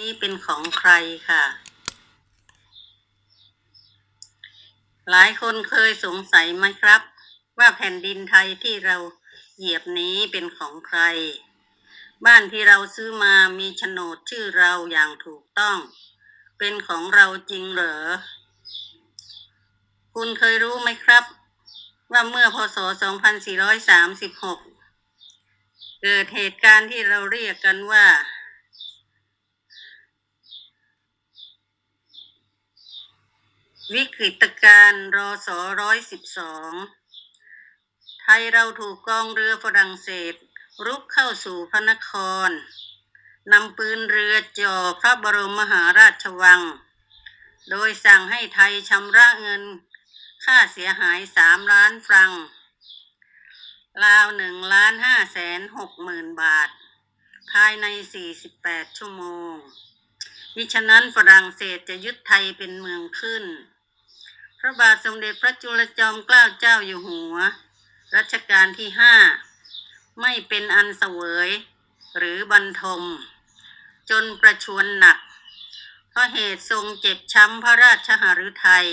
นี้เป็นของใครค่ะ หลายคนเคยสงสัยไหมครับ ว่าแผ่นดินไทยที่เราเหยียบนี้เป็นของใคร บ้านที่เราซื้อมามีโฉนดชื่อเราอย่างถูกต้อง เป็นของเราจริงเหรอ คุณเคยรู้ไหมครับ ว่าเมื่อพศ 2436 เกิดเหตุการณ์ที่เราเรียกกันว่า วิกฤตการณ์รอสร้อยสิบสองไทยเราถูกกองเรือฝรั่งเศส รุกเข้าสู่พระนครนำปืนเรือจ่อพระบรมมหาราชวัง โดยสั่งให้ไทยชำระเงิน ค่าเสียหายสามล้านฟรัง ราวหนึ่งล้านห้าแสนหกหมื่นบาท ภายในสี่สิบแปดชั่วโมงมิฉะนั้นฝรั่งเศสจะยึดไทยเป็นเมืองขึ้น พระบาทสมเด็จพระจุลจอมเกล้าเจ้าอยู่หัว รัชกาลที่ห้าไม่เป็นอันเสวย หรือบรรทม จนประชวรหนัก เพราะเหตุทรงเจ็บช้ำพระราชหฤทัย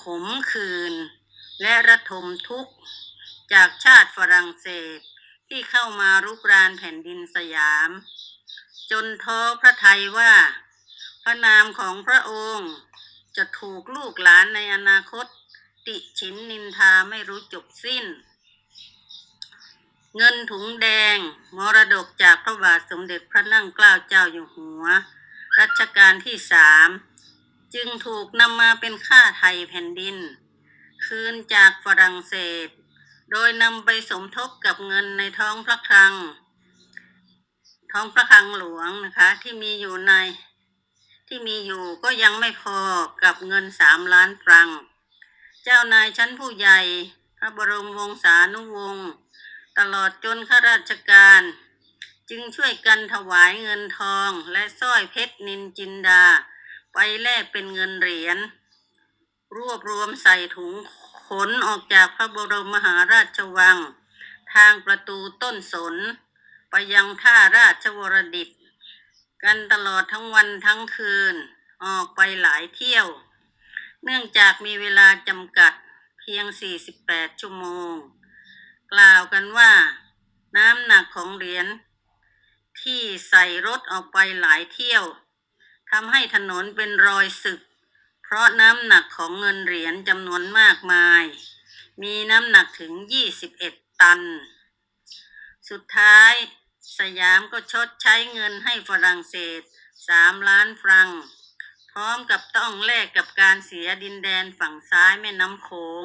ขมคืนและระทมทุกข์ จากชาติฝรั่งเศสที่เข้ามารุกรานแผ่นดินสยาม จนท้อพระทัยว่า พระนามของพระองค์ จะถูกลูกหลานในอนาคต ติฉินนินทาไม่รู้จบสิ้น เงินถุงแดง มรดกจากพระบาทสมเด็จพระนั่งเกล้าเจ้าอยู่หัว รัชกาลที่สามจึงถูกนำมาเป็นค่าไทยแผ่นดิน คืนจากฝรั่งเศส โดยนำไปสมทบกับเงินในท้องพระคลัง ท้องพระคลังหลวงนะคะที่มีอยู่ใน ที่มีอยู่ก็ยังไม่พอกับเงินสามล้านฟรัง เจ้านายชั้นผู้ใหญ่ พระบรมวงศานุวงศ์ตลอดจนข้าราชการ จึงช่วยกันถวายเงินทองและสร้อยเพชรนินจินดา ไปแลกเป็นเงินเหรียญรวบรวมใส่ถุงขนออกจากพระบรมมหาราชวัง ทางประตูต้นสน ไปยังท่าราชวรดิต กันตลอดทั้งวันทั้งคืน ออกไปหลายเที่ยว เนื่องจากมีเวลาจำกัดเพียง 48 ชั่วโมง กล่าวกันว่า น้ำหนักของเหรียญที่ใส่รถออกไปหลายเที่ยวทำให้ถนนเป็นรอยสึก เพราะน้ำหนักของเงินเหรียญจำนวนมากมาย มีน้ำหนักถึง 21 ตัน สุดท้าย สยามก็ชดใช้เงินให้ฝรั่งเศส3ล้านฟรัง พร้อมกับต้องแลกกับการเสียดินแดนฝั่งซ้ายแม่น้ำโขง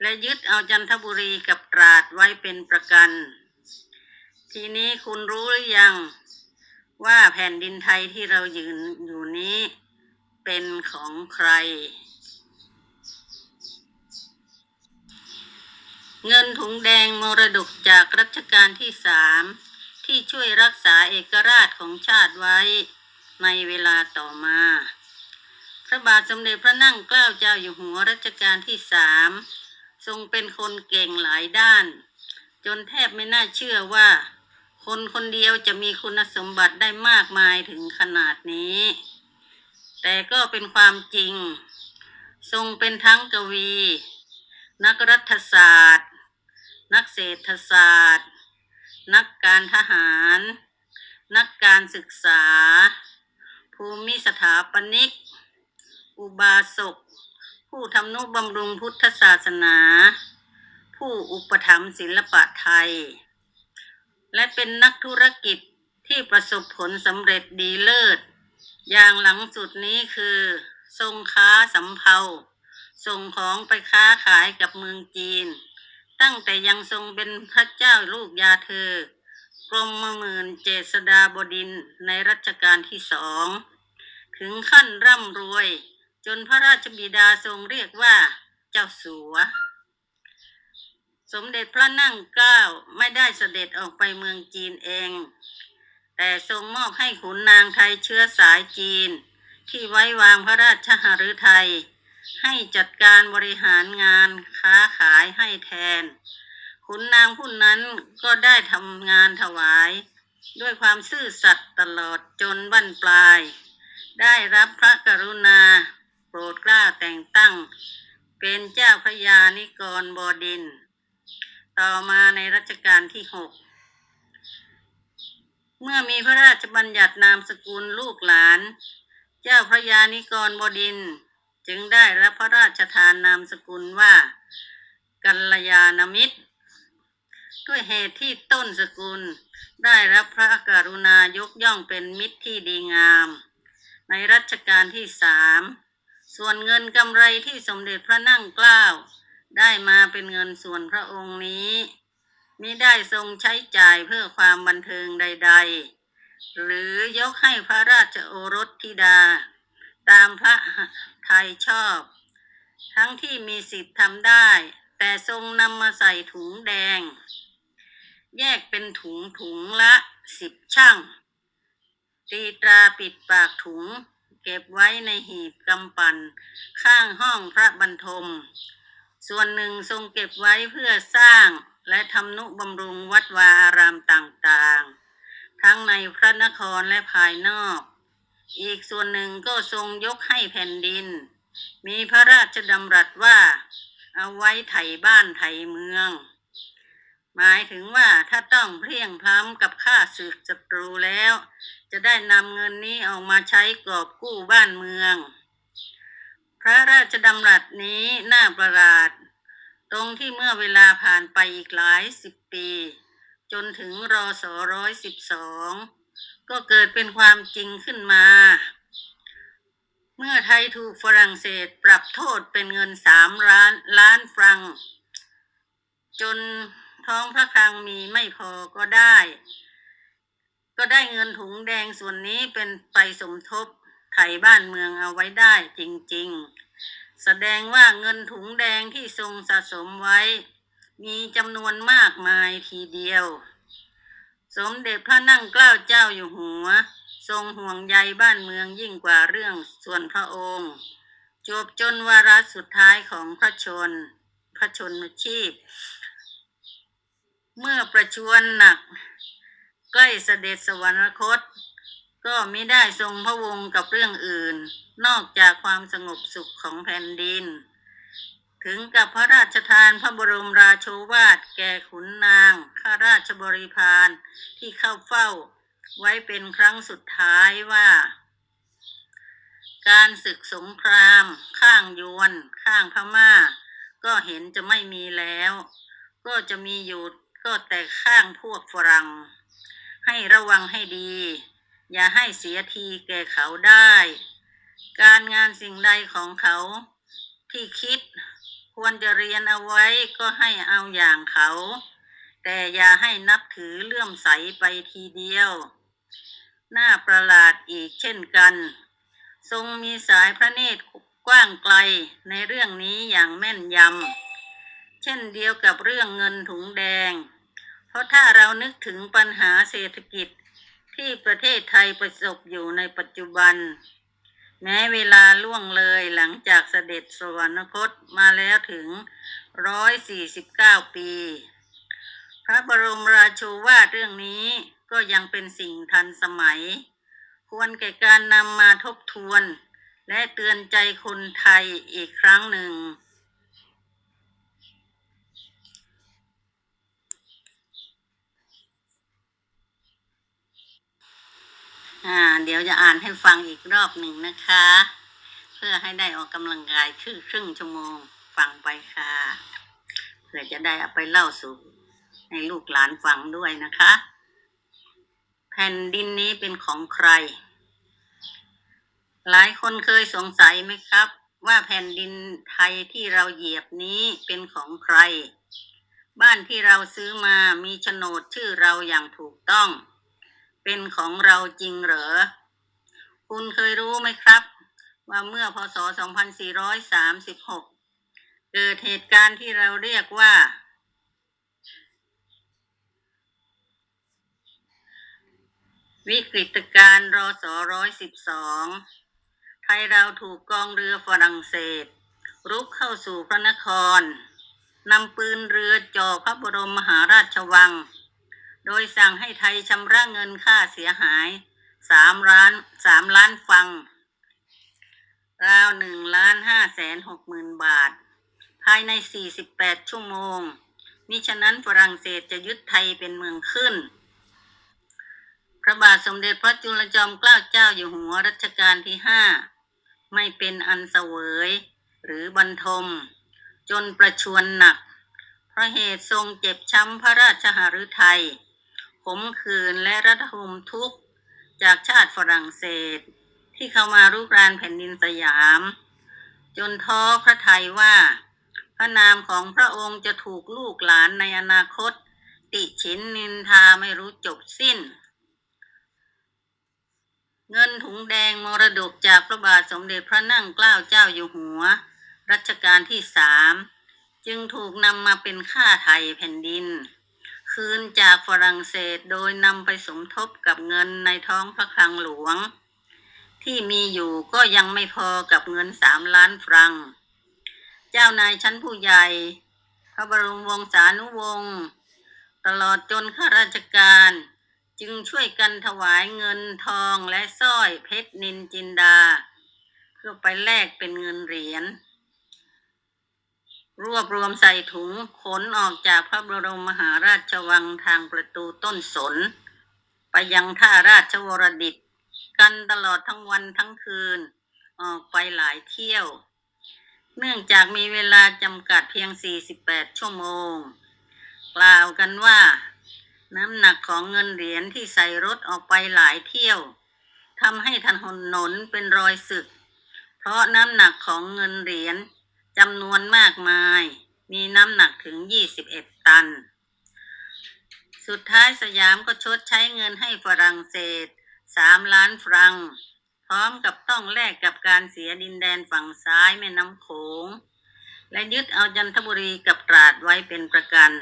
และยึดเอาจันทบุรีกับตราดไว้เป็นประกัน ทีนี้คุณรู้หรือยังว่าแผ่นดินไทยที่เรายืนอยู่นี้เป็นของใคร เงินถุงแดงมรดกจากรัชกาลที่สาม ที่ช่วยรักษาเอกราชของชาติไว้ในเวลาต่อมา พระบาทสมเด็จพระนั่งเกล้าเจ้าอยู่หัวรัชกาลที่สามทรงเป็นคนเก่งหลายด้าน จนแทบไม่น่าเชื่อว่า คนคนเดียวจะมีคุณสมบัติได้มากมายถึงขนาดนี้ แต่ก็เป็นความจริง ทรงเป็นทั้งกวี นักรัฐศาสตร์ นักเศรษฐศาสตร์ นักการทหาร นักการศึกษา ภูมิสถาปนิก อุบาสก ผู้ทำนุบำรุงพุทธศาสนา ผู้อุปถัมภ์ศิลปะไทย และเป็นนักธุรกิจที่ประสบผลสำเร็จดีเลิศ อย่างหลังสุดนี้คือ ทรงค้าสำเภาส่งของไปค้าขายกับเมืองจีน ตั้งแต่ยังทรงเป็นพระเจ้าลูกยาเธอกรมมหมื่นเจษฎาบดินในรัชกาลที่สอง ถึงขั้นร่ำรวย จนพระราชบิดาทรงเรียกว่าเจ้าสัว สมเด็จพระนั่งเกล้าไม่ได้เสด็จออกไปเมืองจีนเอง แต่ทรงมอบให้ขุนนางไทยเชื้อสายจีน ที่ไว้วางพระราชหฤทัย ให้จัดการบริหารงานค้าขายให้แทน ขุนนางผู้นั้นก็ได้ทำงานถวาย ด้วยความซื่อสัตย์ตลอดจนบั้นปลาย ได้รับพระกรุณา โปรดเกล้าแต่งตั้ง เป็นเจ้าพระยานิกรบดิน ต่อมาในรัชกาลที่หกเมื่อมีพระราชบัญญัตินามสกุลลูกหลาน เจ้าพระยานิกรบดิน จึงได้รับพระราชทานนามสกุลว่า กัลยาณมิตร ด้วยเหตุที่ต้นสกุล ได้รับพระกรุณายกย่องเป็นมิตรที่ดีงาม ในรัชกาลที่สามส่วนเงินกำไรที่สมเด็จพระนั่งเกล้าได้มาเป็นเงินส่วนพระองค์นี้มิได้ทรงใช้จ่ายเพื่อความบันเทิงใด ๆ หรือยกให้พระราชโอรสธิดา ตามพระ ไทยชอบ ทั้งที่มีสิทธิ์ทำได้ แต่ทรงนำมาใส่ถุงแดง แยกเป็นถุงถุงละสิบช่างตีตราปิดปากถุง เก็บไว้ในหีบกำปั่น ข้างห้องพระบรรทม ส่วนหนึ่งทรงเก็บไว้เพื่อสร้างและทำนุบำรุงวัดวาอารามต่างๆ ทั้งในพระนครและภายนอก อีกส่วนหนึ่งก็ทรงยกให้แผ่นดิน มีพระราชดำรัสว่า เอาไว้ไถบ้านไถเมือง หมายถึงว่าถ้าต้องเพลียงพล้ำกับข้าศึกศัตรูแล้ว จะได้นำเงินนี้ออกมาใช้กอบกู้บ้านเมือง พระราชดำรัสนี้น่าประหลาด ตรงที่เมื่อเวลาผ่านไปอีกหลายสิบปี จนถึงรอสร้อยสิบสอง ก็เกิดเป็นความจริงขึ้นมา เมื่อไทยถูกฝรั่งเศสปรับโทษเป็นเงินสามล้านล้านฟรัง จนท้องพระคลังมีไม่พอก็ได้ ก็ได้เงินถุงแดงส่วนนี้เป็นไปสมทบไถบ้านเมืองเอาไว้ได้จริงๆ แสดงว่าเงินถุงแดงที่ทรงสะสมไว้ มีจำนวนมากมายทีเดียว สมเด็จพระนั่งเกล้าเจ้าอยู่หัว ทรงห่วงใยบ้านเมืองยิ่งกว่าเรื่องส่วนพระองค์ จบจนวาระสุดท้ายของพระชน พระชนมชีพ เมื่อประชวรหนัก ใกล้เสด็จสวรรคต ก็มิได้ทรงพระวงศ์กับเรื่องอื่น นอกจากความสงบสุขของแผ่นดิน ถึงกับพระราชทานพระบรมราโชวาทแก่ขุนนาง ข้าราชบริพารที่เข้าเฝ้าไว้เป็นครั้งสุดท้ายว่า การศึกสงคราม ข้างยวน ข้างพม่า ก็เห็นจะไม่มีแล้ว ก็จะมีอยู่ก็แต่ข้างพวกฝรั่ง ให้ระวังให้ดี อย่าให้เสียทีแก่เขาได้ การงานสิ่งใดของเขาที่คิด ควรจะเรียนเอาไว้ก็ให้เอาอย่างเขา แต่อย่าให้นับถือเลื่อมใสไปทีเดียวน่าประหลาดอีกเช่นกัน ทรงมีสายพระเนตรกว้างไกลในเรื่องนี้อย่างแม่นยำ เช่นเดียวกับเรื่องเงินถุงแดง เพราะถ้าเรานึกถึงปัญหาเศรษฐกิจที่ประเทศไทยประสบอยู่ในปัจจุบัน แม้เวลาล่วงเลยหลังจากเสด็จสวรรคตมาแล้วถึง149ปี พระบรมราโชวาทเรื่องนี้ก็ยังเป็นสิ่งทันสมัย ควรแก่การนำมาทบทวน และเตือนใจคนไทยอีกครั้งหนึ่ง อ่าเดี๋ยวจะอ่านให้ฟังอีกรอบหนึ่งนะคะ เพื่อให้ได้ออกกำลังกายครึ่งครึ่งชั่วโมงฟังไปค่ะเพื่อจะได้เอาไปเล่าสู่ให้ลูกหลานฟังด้วยนะคะ แผ่นดินนี้เป็นของใคร หลายคนเคยสงสัยไหมครับ ว่าแผ่นดินไทยที่เราเหยียบนี้เป็นของใคร บ้านที่เราซื้อมามีโฉนดชื่อเราอย่างถูกต้อง เป็นของเราจริงเหรอ คุณเคยรู้ไหมครับ ว่าเมื่อพศ 2436 เกิดเหตุการณ์ที่เราเรียกว่า วิกฤตการณ์รศ112 ไทยเราถูกกองเรือฝรั่งเศส รุกเข้าสู่พระนครนำปืนเรือจ่อพระบรมมหาราชวัง โดยสั่งให้ไทยชำระเงินค่าเสียหายสามล้านสามล้านฟัง ราวหนึ่งล้านห้าแสนหกหมื่นบาท ภายในสี่สิบแปดชั่วโมงมิฉะนั้นฝรั่งเศสจะยึดไทยเป็นเมืองขึ้น พระบาทสมเด็จพระจุลจอมเกล้าเจ้าอยู่หัวรัชกาลที่ห้าไม่เป็นอันเสวย หรือบรรทม จนประชวรหนัก เพราะเหตุทรงเจ็บช้ำพระราชหฤทัย ขมขืนและรัฐหุมทุกข์จากชาติฝรั่งเศส ที่เข้ามารุกรานแผ่นดินสยาม จนท้อพระทัยว่า พระนามของพระองค์จะถูกลูกหลานในอนาคต ติฉินนินทาไม่รู้จบสิ้น เงินถุงแดงมรดกจากพระบาทสมเด็จพระนั่งเกล้าเจ้าอยู่หัว รัชกาลที่สามจึงถูกนำมาเป็นค่าไทยแผ่นดิน คืนจากฝรั่งเศสโดยนำไปสมทบกับเงินในท้องพระคลังหลวง ที่มีอยู่ก็ยังไม่พอกับเงินสามล้านฟรัง เจ้านายชั้นผู้ใหญ่ พระบรมวงศานุวงศ์ตลอดจนข้าราชการจึงช่วยกันถวายเงินทองและสร้อยเพชรนินจินดา เพื่อไปแลกเป็นเงินเหรียญ รวบรวมใส่ถุงขนออกจากพระบรมมหาราชวังทางประตูต้นสน ไปยังท่าราชวรดิต กันตลอดทั้งวันทั้งคืน ออกไปหลายเที่ยว เนื่องจากมีเวลาจำกัดเพียง 48 ชั่วโมง กล่าวกันว่า น้ำหนักของเงินเหรียญที่ใส่รถออกไปหลายเที่ยวทำให้ถนนเป็นรอยสึก เพราะน้ำหนักของเงินเหรียญ จำนวนมากมาย มีน้ำหนักถึง 21 ตัน สุดท้ายสยามก็ชดใช้เงินให้ฝรั่งเศส 3 ล้านฟรัง พร้อมกับต้องแลกกับการเสียดินแดนฝั่งซ้ายแม่น้ำโขง และยึดเอาจันทบุรีกับตราดไว้เป็นประกัน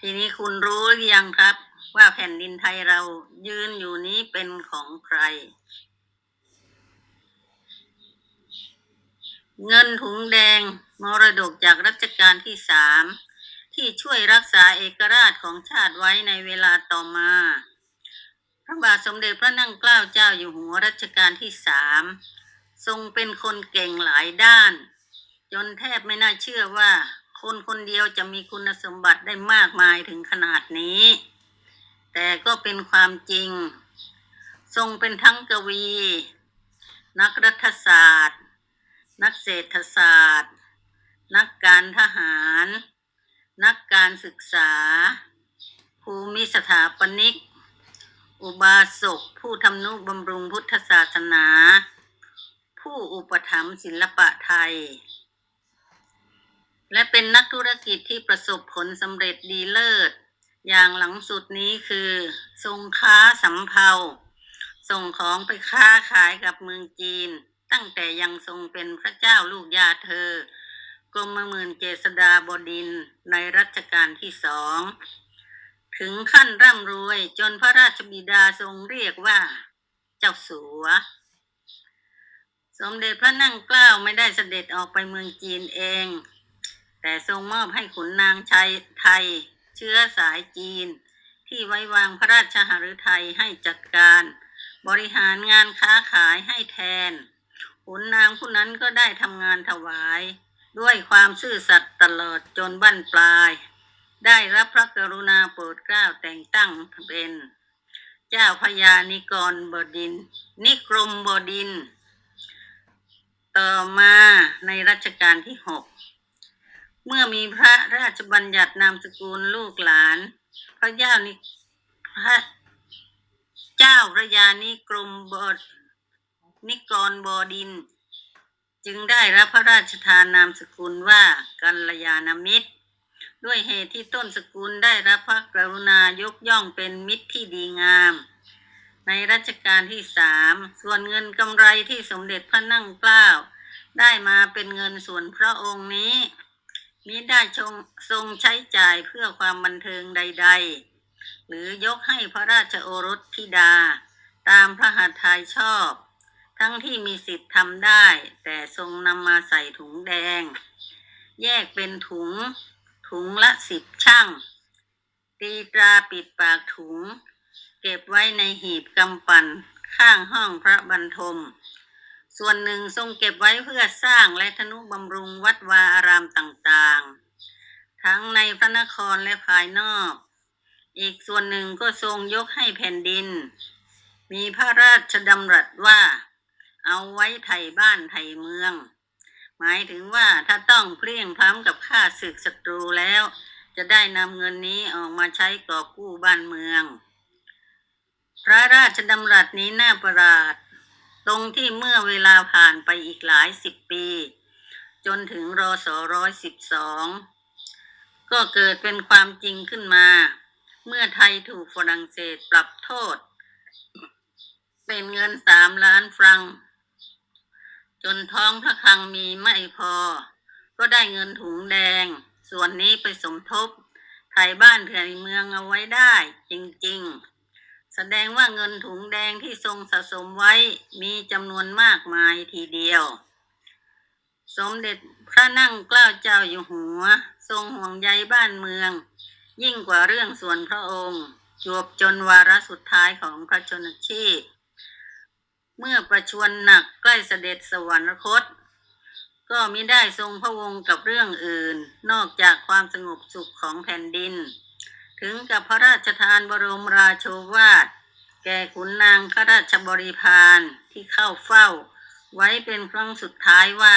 ทีนี้คุณรู้หรือยังครับ ว่าแผ่นดินไทยเรายืนอยู่นี้เป็นของใคร เงินถุงแดงมรดกจากรัชกาลที่สามที่ช่วยรักษาเอกราชของชาติไว้ในเวลาต่อมา พระบาทสมเด็จพระนั่งเกล้าเจ้าอยู่หัวรัชกาลที่สามทรงเป็นคนเก่งหลายด้าน จนแทบไม่น่าเชื่อว่า คนคนเดียวจะมีคุณสมบัติได้มากมายถึงขนาดนี้ แต่ก็เป็นความจริง ทรงเป็นทั้งกวี นักรัฐศาสตร์ นักเศรษฐศาสตร์ นักการทหาร นักการศึกษา ภูมิสถาปนิก อุบาสก ผู้ทำนุบำรุงพุทธศาสนา ผู้อุปถัมภ์ศิลปะไทย และเป็นนักธุรกิจที่ประสบผลสำเร็จดีเลิศ อย่างหลังสุดนี้คือทรงค้าสำเภาส่งของไปค้าขายกับเมืองจีน ตั้งแต่ยังทรงเป็นพระเจ้าลูกยาเธอกรมหมื่นเจษดาบดินในรัชกาลที่สอง ถึงขั้นร่ำรวยจนพระราชบิดาทรงเรียกว่า เจ้าสัว สมเด็จพระนั่งเกล้าไม่ได้เสด็จออกไปเมืองจีนเอง แต่ทรงมอบให้ขุนนางชัยไทย เชื้อสายจีน ที่ไว้วางพระราชหฤทัยให้จัดการ บริหารงานค้าขายให้แทน ขุนนางผู้นั้นก็ได้ทำงานถวาย ด้วยความซื่อสัตย์ตลอดจนบั้นปลาย ได้รับพระกรุณาโปรดเกล้าแต่งตั้งเป็น เจ้าพญานิกรบดิน นิกรมบดิน ต่อมาในรัชกาลที่หกเมื่อมีพระราชบัญญัตินามสกุลลูกหลาน พระเจ้านิพระเจ้าพระยานิกรมบด นิกรบดิน จึงได้รับพระราชทานนามสกุลว่ากัลยาณมิตร ด้วยเหตุที่ต้นสกุลได้รับพระกรุณายกย่องเป็นมิตรที่ดีงาม ในรัชกาลที่สามส่วนเงินกำไรที่สมเด็จพระนั่งเกล้าได้มาเป็นเงินส่วนพระองค์นี้มิได้ชงทรงใช้จ่ายเพื่อความบันเทิงใด ๆ หรือยกให้พระราชโอรสธิดา ตามพระหัตถ์ทัยชอบ ทั้งที่มีสิทธิ์ทำได้ แต่ทรงนำมาใส่ถุงแดง แยกเป็นถุง ถุงละสิบช่างติตีตราปิดปากถุง เก็บไว้ในหีบกำปั่นข้างห้องพระบรรทม ส่วนหนึ่งทรงเก็บไว้เพื่อสร้างและทนุบำรุงวัดวาอารามต่างๆ ทั้งในพระนครและภายนอก อีกส่วนหนึ่งก็ทรงยกให้แผ่นดิน มีพระราชดำรัสว่า เอาไว้ไทยบ้านไทยเมือง หมายถึงว่าถ้าต้องเพลียงพล้ำกับข้าศึกศัตรูแล้ว จะได้นำเงินนี้ออกมาใช้ก่อกู้บ้านเมือง พระราชดำรัสนี้น่าประหลาด ตรงที่เมื่อเวลาผ่านไปอีกหลายสิบปี จนถึงรศร้อยสิบสองก็เกิดเป็นความจริงขึ้นมา เมื่อไทยถูกฝรั่งเศสปรับโทษ เป็นเงินสามล้านฟรัง จนท้องพระคลังมีไม่พอ ก็ได้เงินถุงแดง ส่วนนี้ไปสมทบไทยบ้านไทยเมืองเอาไว้ได้ จริงๆ แสดงว่าเงินถุงแดงที่ทรงสะสมไว้มีจำนวนมากมายทีเดียว สมเด็จพระนั่งเกล้าเจ้าอยู่หัว ทรงห่วงใยบ้านเมือง ยิ่งกว่าเรื่องส่วนพระองค์จวบจนวาระสุดท้ายของพระชนชีพ เมื่อประชวรหนักใกล้เสด็จสวรรคต ก็มิได้ทรงพระวงศ์กับเรื่องอื่น นอกจากความสงบสุขของแผ่นดิน ถึงกับพระราชทานบรมราโชวาท แก่ขุนนางข้าราชบริพารที่เข้าเฝ้า ไว้เป็นครั้งสุดท้ายว่า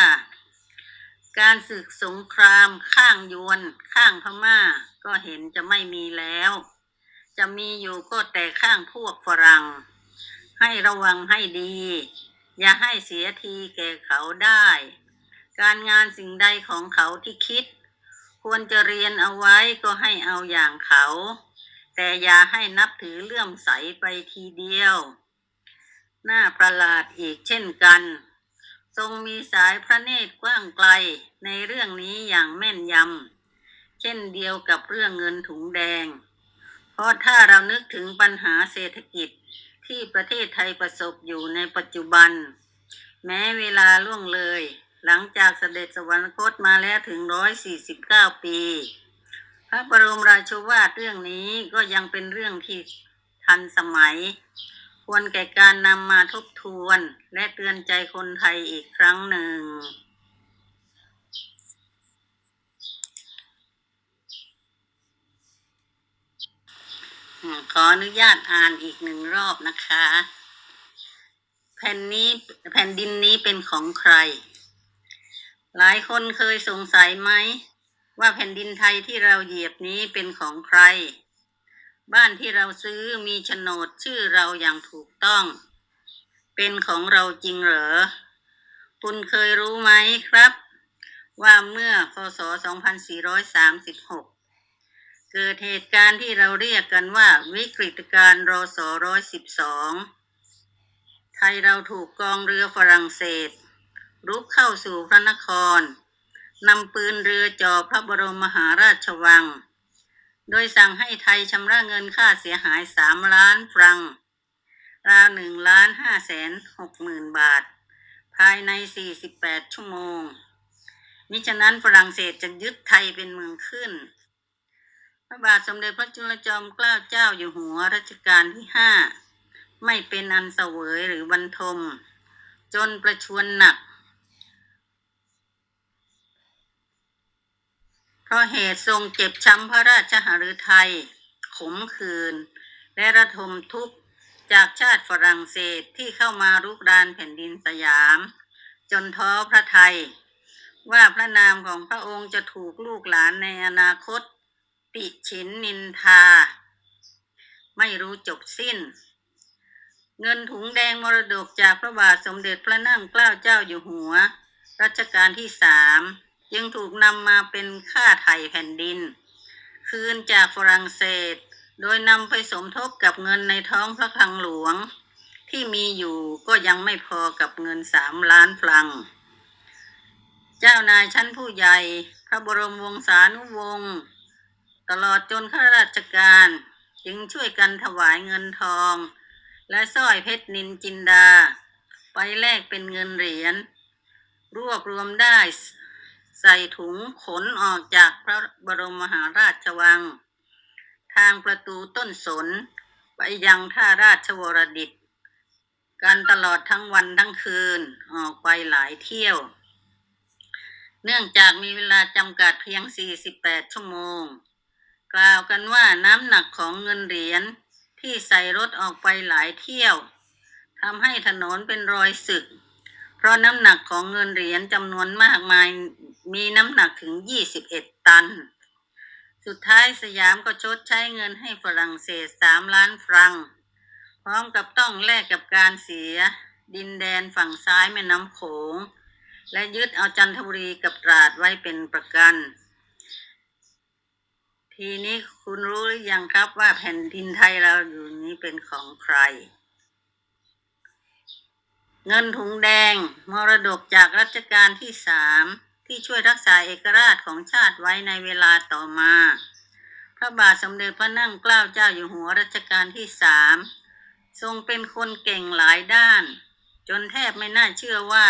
การศึกสงครามข้างยวน ข้างพม่า ก็เห็นจะไม่มีแล้ว จะมีอยู่ก็แต่ข้างพวกฝรั่ง ให้ระวังให้ดี อย่าให้เสียทีแก่เขาได้ การงานสิ่งใดของเขาที่คิด ควรจะเรียนเอาไว้ก็ให้เอาอย่างเขา แต่อย่าให้นับถือเลื่อมใสไปทีเดียว หน้าประหลาดอีกเช่นกัน ทรงมีสายพระเนตรกว้างไกลในเรื่องนี้อย่างแม่นยำ เช่นเดียวกับเรื่องเงินถุงแดง เพราะถ้าเรานึกถึงปัญหาเศรษฐกิจ ที่ประเทศไทยประสบอยู่ในปัจจุบัน แม้เวลาล่วงเลย หลังจากเสด็จสวรรคตมาแล้วถึงร้อยสี่สิบเก้าปี พระบรมราชวาทเรื่องนี้ก็ยังเป็นเรื่องที่ทันสมัย ควรแก่การนำมาทบทวนและเตือนใจคนไทยอีกครั้งหนึ่ง ขออนุญาตอ่านอีกหนึ่งรอบนะคะ แผ่นนี้แผ่นดินนี้เป็นของใคร หลายคนเคยสงสัยไหม ว่าแผ่นดินไทยที่เราเหยียบนี้เป็นของใคร บ้านที่เราซื้อมีโฉนดชื่อเราอย่างถูกต้อง เป็นของเราจริงเหรอคุณเคยรู้ไหมครับ ว่าเมื่อพศ 2436 เกิดเหตุการณ์ที่เราเรียกกันว่า วิกฤตการณ์รศร้อยสิบสองไทยเราถูกกองเรือฝรั่งเศส รุกเข้าสู่พระนครนำปืนเรือจ่อพระบรมมหาราชวัง โดยสั่งให้ไทยชำระเงินค่าเสียหายสามล้านฟรังราวหนึ่งล้านห้าแสนหกหมื่นบาท ภายในสี่สิบแปดชั่วโมงมิฉะนั้นฝรั่งเศสจะยึดไทยเป็นเมืองขึ้น พระบาทสมเด็จพระจุลจอมเกล้าเจ้าอยู่หัวรัชกาลที่ห้าไม่เป็นอันเสวยหรือบรรทม จนประชวรหนัก เพราะเหตุทรงเจ็บช้ำพระราชหฤทัยขมขื่นและระทมทุกข์จากชาติฝรั่งเศสที่เข้ามารุกรานแผ่นดินสยาม จนท้อพระไทย ว่าพระนามของพระองค์จะถูกลูกหลานในอนาคต ติฉินนินทา ไม่รู้จบสิ้น เงินถุงแดงมรดกจากพระบาทสมเด็จพระนั่งเกล้าเจ้าอยู่หัว รัชกาลที่สามยังถูกนำมาเป็นค่าไถ่แผ่นดิน คืนจากฝรั่งเศส โดยนำไปสมทบกับเงินในท้องพระคลังหลวง ที่มีอยู่ก็ยังไม่พอกับเงินสามล้านฟรัง เจ้านายชั้นผู้ใหญ่ พระบรมวงศานุวงศ์ ตลอดจนข้าราชการจึงช่วยกันถวายเงินทอง และสร้อยเพชรนินจินดา ไปแลกเป็นเงินเหรียญรวบรวมได้ใส่ถุงขนออกจากพระบรมมหาราชวังททางประตูต้นสน ไปยังท่าราชวรดิตกันตลอดทั้งวันทั้งคืนออกไปหลายเที่ยว เนื่องจากมีเวลาจำกัดเพียง 48 ชั่วโมง กล่าวกันว่าน้ำหนักของเงินเหรียญที่ใส่รถออกไปหลายเที่ยวทำให้ถนนเป็นรอยสึก เพราะน้ำหนักของเงินเหรียญจำนวนมากมายมีน้ำหนักถึง 21 ตัน สุดท้ายสยามก็ชดใช้เงินให้ฝรั่งเศส 3 ล้านฟรัง พร้อมกับต้องแลกกับการเสีย ดินแดนฝั่งซ้ายแม่น้ำโขง และยึดเอาจันทบุรีกับตราดไว้เป็นประกัน ทีนี้คุณรู้หรือยังครับว่าแผ่นดินไทยเราอยู่นี้เป็นของใคร เงินถุงแดงมรดกจากรัชกาลที่สามที่ช่วยรักษาเอกราชของชาติไว้ในเวลาต่อมา พระบาทสมเด็จพระนั่งเกล้าเจ้าอยู่หัวรัชกาลที่สามทรงเป็นคนเก่งหลายด้าน จนแทบไม่น่าเชื่อว่า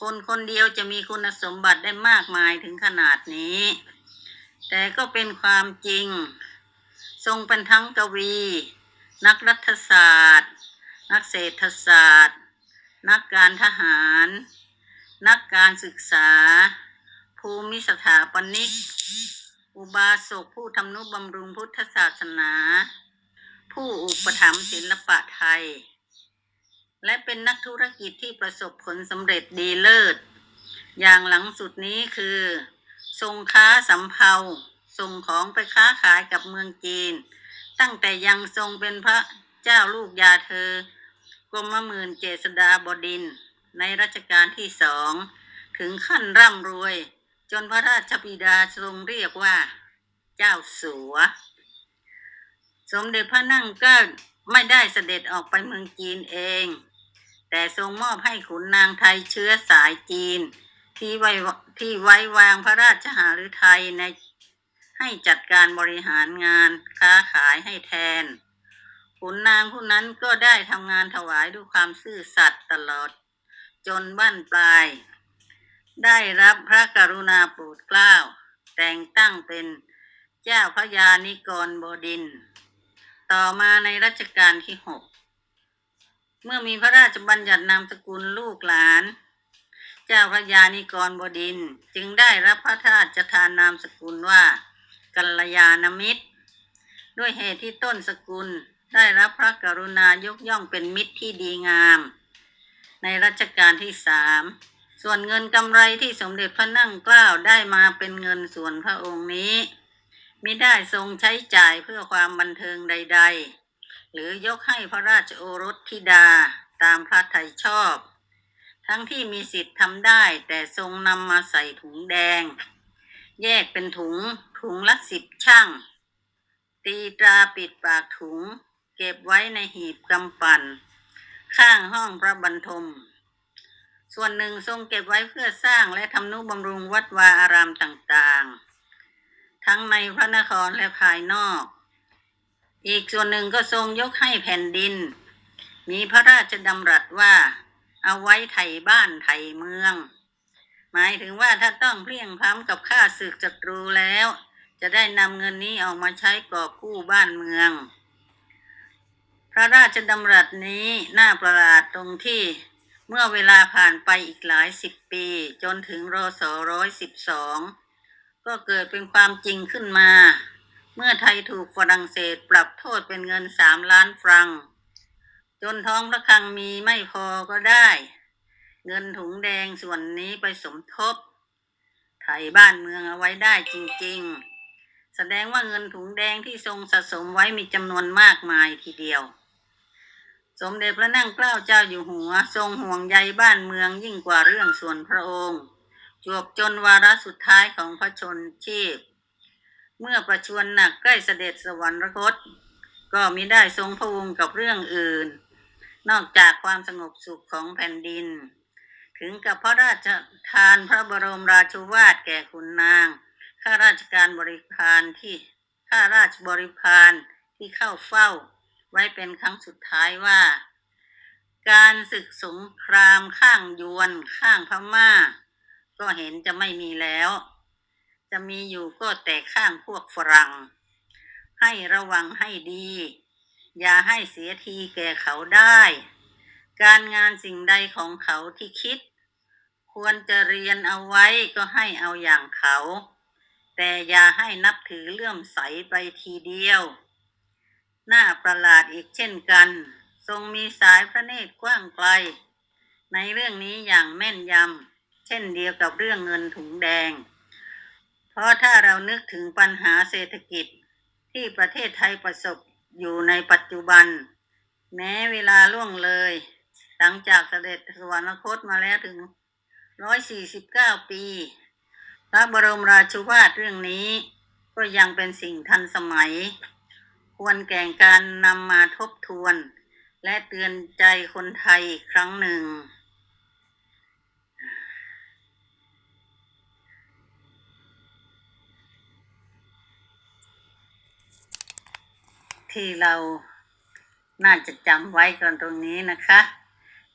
คนคนเดียวจะมีคุณสมบัติได้มากมายถึงขนาดนี้ แต่ก็เป็นความจริง ทรงเป็นทั้งกวี นักรัฐศาสตร์ นักเศรษฐศาสตร์ นักการทหาร นักการศึกษา ภูมิสถาปนิก อุบาสกผู้ทำนุบำรุงพุทธศาสนา ผู้อุปถัมภ์ศิลปะไทย และเป็นนักธุรกิจที่ประสบผลสำเร็จดีเลิศ อย่างหลังสุดนี้คือ ทรงค้าสำเภาส่งของไปค้าขายกับเมืองจีน ตั้งแต่ยังทรงเป็นพระเจ้าลูกยาเธอกรมหมื่นเจษดาบดิน ในรัชกาลที่สองถึงขั้นร่ำรวย จนพระราชบิดาทรงเรียกว่า เจ้าสัว สมเด็จพระนั่งเกล้าไม่ได้เสด็จออกไปเมืองจีนเอง แต่ทรงมอบให้ขุนนางไทยเชื้อสายจีน ที่ไว้ที่ไว้วางพระราชหฤทัยในให้จัดการบริหารงานค้าขายให้แทนขุนนางผู้นั้นก็ได้ทำงานถวายด้วยความซื่อสัตย์ตลอด จนบั้นปลาย ได้รับพระกรุณาโปรดเกล้า แต่งตั้งเป็นเจ้าพระยานิกรบดิน ต่อมาในรัชกาลที่หกเมื่อมีพระราชบัญญัตินามสกุลลูกหลาน เจ้าพระยานิกรบดินจึงได้รับพระราชทานนามสกุลว่ากัลยาณมิตร ด้วยเหตุที่ต้นสกุลได้รับพระกรุณายกย่องเป็นมิตรที่ดีงาม ในรัชกาลที่สามส่วนเงินกำไรที่สมเด็จพระนั่งเกล้าได้มาเป็นเงินส่วนพระองค์นี้มิได้ทรงใช้จ่ายเพื่อความบันเทิงใด ๆ หรือยกให้พระราชโอรสธิดาตามพระทัยชอบ ทั้งที่มีสิทธิ์ทำได้ แต่ทรงนำมาใส่ถุงแดง แยกเป็นถุง ถุงละสิบช่าง ตีตราปิดปากถุง เก็บไว้ในหีบกำปั่น ข้างห้องพระบรรทม ส่วนหนึ่งทรงเก็บไว้เพื่อสร้างและทำนุบำรุงวัดวาอารามต่างๆ ทั้งในพระนครและภายนอก อีกส่วนหนึ่งก็ทรงยกให้แผ่นดิน มีพระราชดำรัสว่า เอาไว้ไถบ้านไถเมือง หมายถึงว่าถ้าต้องเพลี่ยงพล้ำกับข้าศึกศัตรูแล้ว จะได้นำเงินนี้เอามาใช้กอบกู้บ้านเมือง พระราชดำรัสนี้น่าประหลาดตรงที่เมื่อเวลาผ่านไปอีกหลายสิบปี จนถึงรศร้อยสิบสองก็เกิดเป็นความจริงขึ้นมา เมื่อไทยถูกฝรั่งเศสปรับโทษเป็นเงินสามล้านฟรัง จนท้องพระคลังมีไม่พอก็ได้ เงินถุงแดงส่วนนี้ไปสมทบ ไถบ้านเมืองเอาไว้ได้จริงๆ แสดงว่าเงินถุงแดงที่ทรงสะสมไว้มีจำนวนมากมายทีเดียว สมเด็จพระนั่งเกล้าเจ้าอยู่หัว ทรงห่วงใยบ้านเมืองยิ่งกว่าเรื่องส่วนพระองค์จวบจนวาระสุดท้ายของพระชนชีพ เมื่อประชวรหนักใกล้เสด็จสวรรคต ก็มิได้ทรงพระวงกับเรื่องอื่น นอกจากความสงบสุขของแผ่นดิน ถึงกับพระราชทานพระบรมราชวาทแก่ขุนนาง ข้าราชการบริพารที่ข้าราชบริพารที่เข้าเฝ้า ไว้เป็นครั้งสุดท้ายว่า การศึกสงครามข้างยวนข้างพม่า ก็เห็นจะไม่มีแล้ว จะมีอยู่ก็แต่ข้างพวกฝรั่ง ให้ระวังให้ดี อย่าให้เสียทีแก่เขาได้ การงานสิ่งใดของเขาที่คิด ควรจะเรียนเอาไว้ก็ให้เอาอย่างเขา แต่อย่าให้นับถือเลื่อมใสไปทีเดียว หน้าประหลาดอีกเช่นกัน ทรงมีสายพระเนตรกว้างไกล ในเรื่องนี้อย่างแม่นยำ เช่นเดียวกับเรื่องเงินถุงแดง เพราะถ้าเรานึกถึงปัญหาเศรษฐกิจที่ประเทศไทยประสบ อยู่ในปัจจุบัน แม้เวลาล่วงเลย หลังจากเสด็จสวรรคตมาแล้วถึง149ปี พระบรมราชวาทเรื่องนี้ ก็ยังเป็นสิ่งทันสมัย ควรแก่งการนำมาทบทวน และเตือนใจคนไทยอีกครั้งหนึ่ง ที่เราน่าจะจำไว้กันตรงนี้นะคะ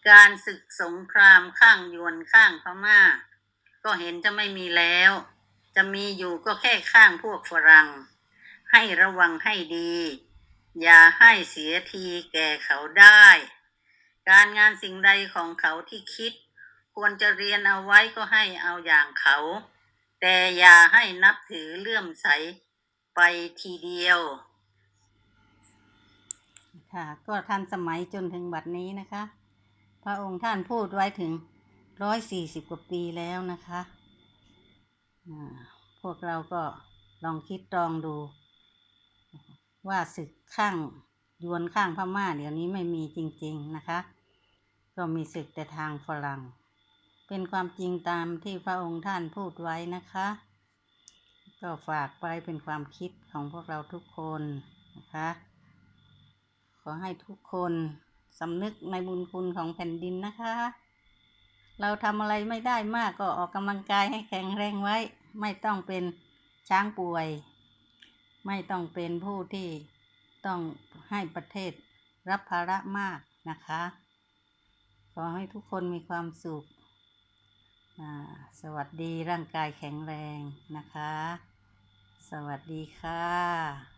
การศึกสงครามข้างยวนข้างพม่า ก็เห็นจะไม่มีแล้ว จะมีอยู่ก็แค่ข้างพวกฝรั่ง ให้ระวังให้ดี อย่าให้เสียทีแก่เขาได้ การงานสิ่งใดของเขาที่คิด ควรจะเรียนเอาไว้ก็ให้เอาอย่างเขา แต่อย่าให้นับถือเลื่อมใสไปทีเดียว ค่ะ ก็ทันสมัยจนถึงบัดนี้นะคะ พระองค์ท่านพูดไว้ถึงร้อยสี่สิบกว่าปีแล้วนะคะพวกเราก็ลองคิดลองดู ว่าศึกข้างยวนข้างพม่าเดี๋ยวนี้ไม่มีจริง ๆนะคะ ก็มีศึกแต่ทางฝรั่ง เป็นความจริงตามที่พระองค์ท่านพูดไว้นะคะ ก็ฝากไปเป็นความคิดของพวกเราทุกคนนะคะ ขอให้ทุกคนสำนึกในบุญคุณของแผ่นดินนะคะ เราทำอะไรไม่ได้มากก็ออกกำลังกายให้แข็งแรงไว้ ไม่ต้องเป็นช้างป่วย ไม่ต้องเป็นผู้ที่ต้องให้ประเทศรับภาระมากนะคะ ขอให้ทุกคนมีความสุข สวัสดีร่างกายแข็งแรงนะคะ สวัสดีค่ะ